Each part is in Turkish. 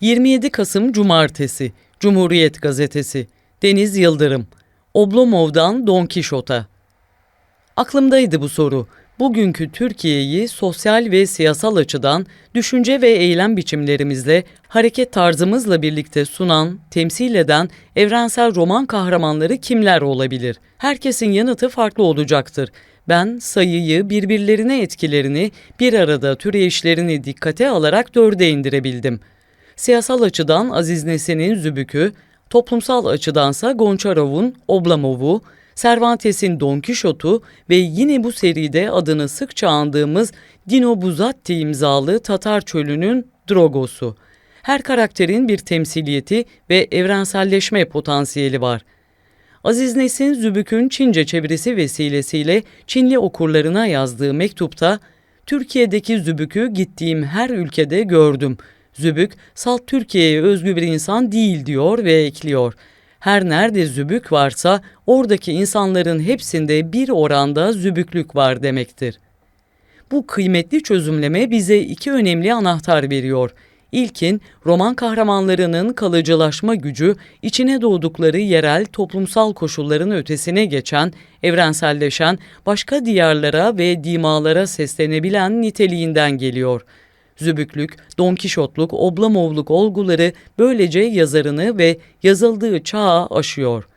27 Kasım Cumartesi Cumhuriyet Gazetesi Deniz Yıldırım Oblomov'dan Don Kişot'a Aklımdaydı bu soru. Bugünkü Türkiye'yi sosyal ve siyasal açıdan düşünce ve eylem biçimlerimizle, hareket tarzımızla birlikte sunan, temsil eden evrensel roman kahramanları kimler olabilir? Herkesin yanıtı farklı olacaktır. Ben sayıyı, birbirlerine etkilerini, bir arada türeyişlerini dikkate alarak dörde indirebildim. Siyasal açıdan Aziz Nesin'in Zübük'ü, toplumsal açıdansa Gonçarov'un Oblamov'u, Cervantes'in Don Quixote'u ve yine bu seride adını sıkça andığımız Dino Buzzati imzalı Tatar Çölü'nün Drogo'su. Her karakterin bir temsiliyeti ve evrenselleşme potansiyeli var. Aziz Nesin Zübük'ün Çince çevirisi vesilesiyle Çinli okurlarına yazdığı mektupta Türkiye'deki Zübük'ü gittiğim her ülkede gördüm. Zübük, salt Türkiye'ye özgü bir insan değil diyor ve ekliyor. Her nerede zübük varsa oradaki insanların hepsinde bir oranda zübüklük var demektir. Bu kıymetli çözümleme bize iki önemli anahtar veriyor. İlkin, roman kahramanlarının kalıcılaşma gücü, içine doğdukları yerel toplumsal koşulların ötesine geçen, evrenselleşen, başka diyarlara ve dimalara seslenebilen niteliğinden geliyor.'' Zübüklük, Don Kişotluk, Oblamovluk olguları böylece yazarını ve yazıldığı çağı aşıyor.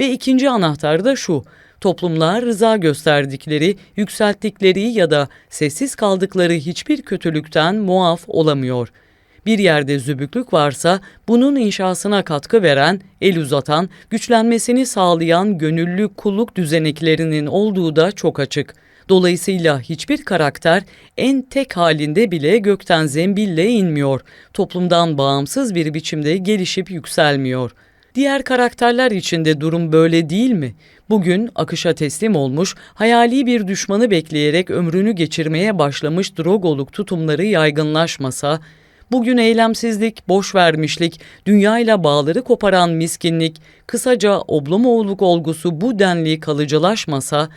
Ve ikinci anahtar da şu, toplumlar rıza gösterdikleri, yükselttikleri ya da sessiz kaldıkları hiçbir kötülükten muaf olamıyor. Bir yerde zübüklük varsa bunun inşasına katkı veren, el uzatan, güçlenmesini sağlayan gönüllü kulluk düzeneklerinin olduğu da çok açık.'' Dolayısıyla hiçbir karakter en tek halinde bile gökten zembille inmiyor. Toplumdan bağımsız bir biçimde gelişip yükselmiyor. Diğer karakterler için de durum böyle değil mi? Bugün akışa teslim olmuş, hayali bir düşmanı bekleyerek ömrünü geçirmeye başlamış drogoluk tutumları yaygınlaşmasa, bugün eylemsizlik, boş vermişlik, dünyayla bağları koparan miskinlik, kısaca oblomoğluk olgusu bu denli kalıcılaşmasa,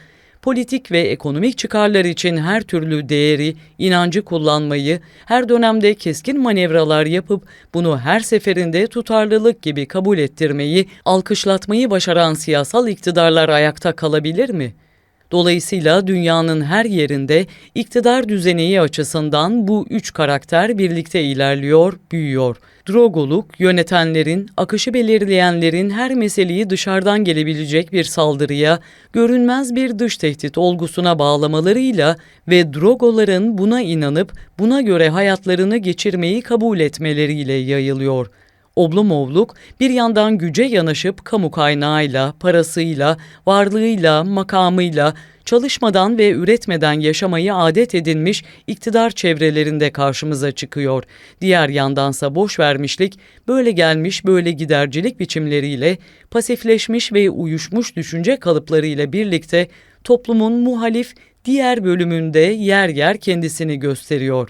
politik ve ekonomik çıkarlar için her türlü değeri, inancı kullanmayı, her dönemde keskin manevralar yapıp bunu her seferinde tutarlılık gibi kabul ettirmeyi, alkışlatmayı başaran siyasal iktidarlar ayakta kalabilir mi?'' Dolayısıyla dünyanın her yerinde iktidar düzeneği açısından bu üç karakter birlikte ilerliyor, büyüyor. Drogoluk, yönetenlerin, akışı belirleyenlerin her meseleyi dışarıdan gelebilecek bir saldırıya, görünmez bir dış tehdit olgusuna bağlamalarıyla ve drogoların buna inanıp buna göre hayatlarını geçirmeyi kabul etmeleriyle yayılıyor.'' Oblomovluk bir yandan güce yanaşıp kamu kaynağıyla, parasıyla, varlığıyla, makamıyla, çalışmadan ve üretmeden yaşamayı adet edinmiş iktidar çevrelerinde karşımıza çıkıyor. Diğer yandansa boş vermişlik, böyle gelmiş böyle gidercilik biçimleriyle, pasifleşmiş ve uyuşmuş düşünce kalıplarıyla birlikte toplumun muhalif diğer bölümünde yer yer kendisini gösteriyor.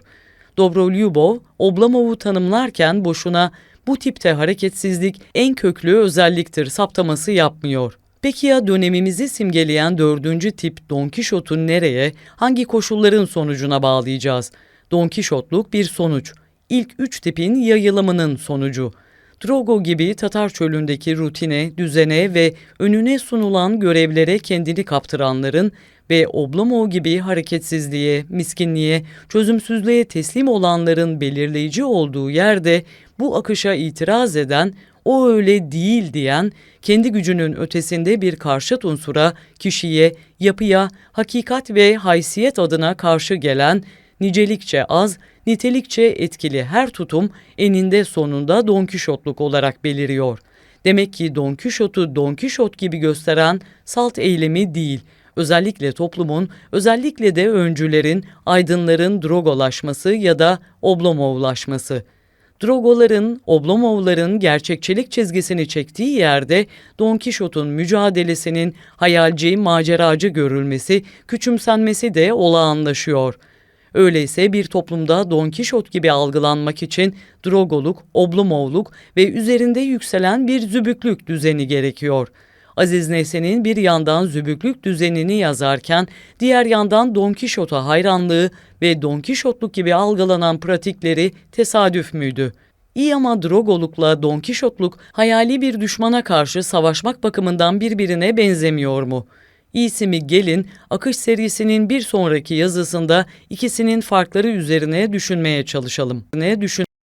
Dobrolyubov, Oblomov'u tanımlarken boşuna bu tipte hareketsizlik en köklü özelliktir saptaması yapmıyor. Peki ya dönemimizi simgeleyen dördüncü tip Don Kişot'u nereye, hangi koşulların sonucuna bağlayacağız? Don Kişotluk bir sonuç. İlk üç tipin yayılımının sonucu. Drogo gibi Tatar çölündeki rutine, düzene ve önüne sunulan görevlere kendini kaptıranların ve Oblomov gibi hareketsizliğe, miskinliğe, çözümsüzlüğe teslim olanların belirleyici olduğu yerde bu akışa itiraz eden, o öyle değil diyen, kendi gücünün ötesinde bir karşıt unsura, kişiye, yapıya, hakikat ve haysiyet adına karşı gelen, nicelikçe az, nitelikçe etkili her tutum eninde sonunda Don Kişotluk olarak beliriyor. Demek ki Don Kişot'u Don Kişot gibi gösteren salt eylemi değil, özellikle toplumun, özellikle de öncülerin, aydınların drogolaşması ya da oblomovlaşması. Drogoların, Oblomovların gerçekçilik çizgisini çektiği yerde Don Kişot'un mücadelesinin hayalci, maceracı görülmesi, küçümsenmesi de olağanlaşıyor. Öyleyse bir toplumda Don Kişot gibi algılanmak için drogoluk, oblomovluk ve üzerinde yükselen bir zübüklük düzeni gerekiyor.'' Aziz Nesin'in bir yandan zübüklük düzenini yazarken diğer yandan Don Kişot'a hayranlığı ve Don Kişotluk gibi algılanan pratikleri tesadüf müydü? İyi ama Drogoluk'la Don Kişotluk hayali bir düşmana karşı savaşmak bakımından birbirine benzemiyor mu? İyisi mi gelin, Akış serisinin bir sonraki yazısında ikisinin farkları üzerine düşünmeye çalışalım. Ne düşün